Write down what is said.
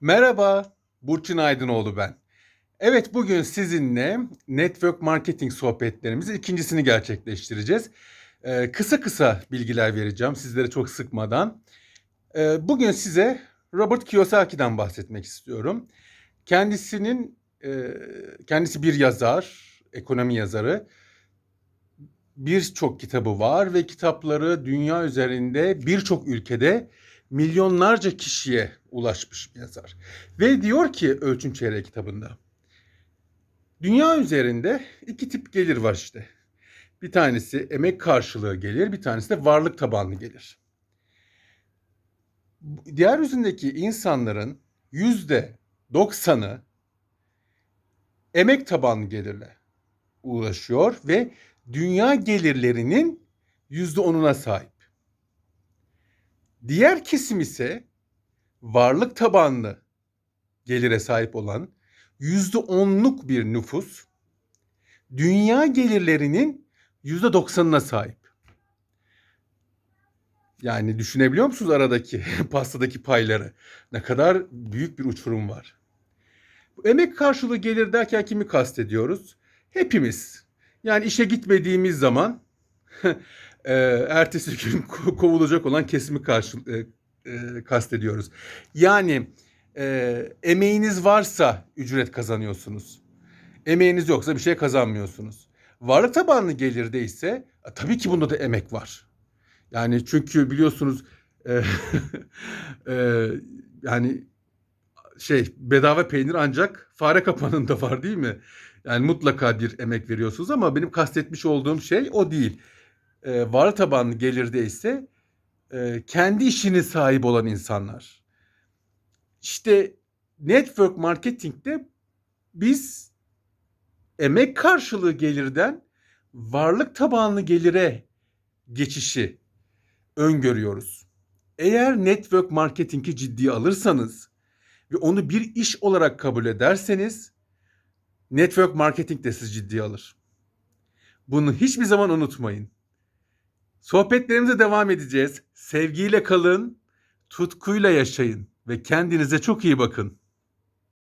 Merhaba, Burçin Aydınoğlu ben. Evet, bugün sizinle network marketing sohbetlerimizin ikincisini gerçekleştireceğiz. Ee, kısa kısa bilgiler vereceğim sizlere çok sıkmadan. Ee, bugün size Robert Kiyosaki'den bahsetmek istiyorum. Kendisinin e, kendisi bir yazar, ekonomi yazarı. Birçok kitabı var ve kitapları dünya üzerinde birçok ülkede milyonlarca kişiye ulaşmış bir yazar. Ve diyor ki Ölçün Çeyreği kitabında. Dünya üzerinde iki tip gelir var işte. Bir tanesi emek karşılığı gelir, bir tanesi de varlık tabanlı gelir. Diğer yüzündeki insanların yüzde doksanı emek tabanlı gelirle ulaşıyor ve dünya gelirlerinin yüzde onuna sahip. Diğer kesim ise varlık tabanlı gelire sahip olan yüzde onluk bir nüfus dünya gelirlerinin yüzde doksanına sahip. Yani düşünebiliyor musunuz aradaki pastadaki payları? Ne kadar büyük bir uçurum var. Bu emek karşılığı gelir derken kimi kastediyoruz? Hepimiz. Yani işe gitmediğimiz zaman e, ertesi gün kovulacak olan kesimi karşı e, e, kastediyoruz. Yani e, emeğiniz varsa ücret kazanıyorsunuz. Emeğiniz yoksa bir şey kazanmıyorsunuz. Varlık tabanlı gelirde ise e, tabii ki bunda da emek var. Yani çünkü biliyorsunuz e, e, yani şey bedava peynir ancak fare kapanında var değil mi? Yani mutlaka bir emek veriyorsunuz ama benim kastetmiş olduğum şey o değil. E, varlık tabanlı gelirde ise e, kendi işinin sahibi olan insanlar. İşte network marketingde biz emek karşılığı gelirden varlık tabanlı gelire geçişi öngörüyoruz. Eğer network marketingi ciddiye alırsanız ve onu bir iş olarak kabul ederseniz network marketing de sizi ciddiye alır. Bunu hiçbir zaman unutmayın. Sohbetlerimize devam edeceğiz. Sevgiyle kalın, tutkuyla yaşayın ve kendinize çok iyi bakın.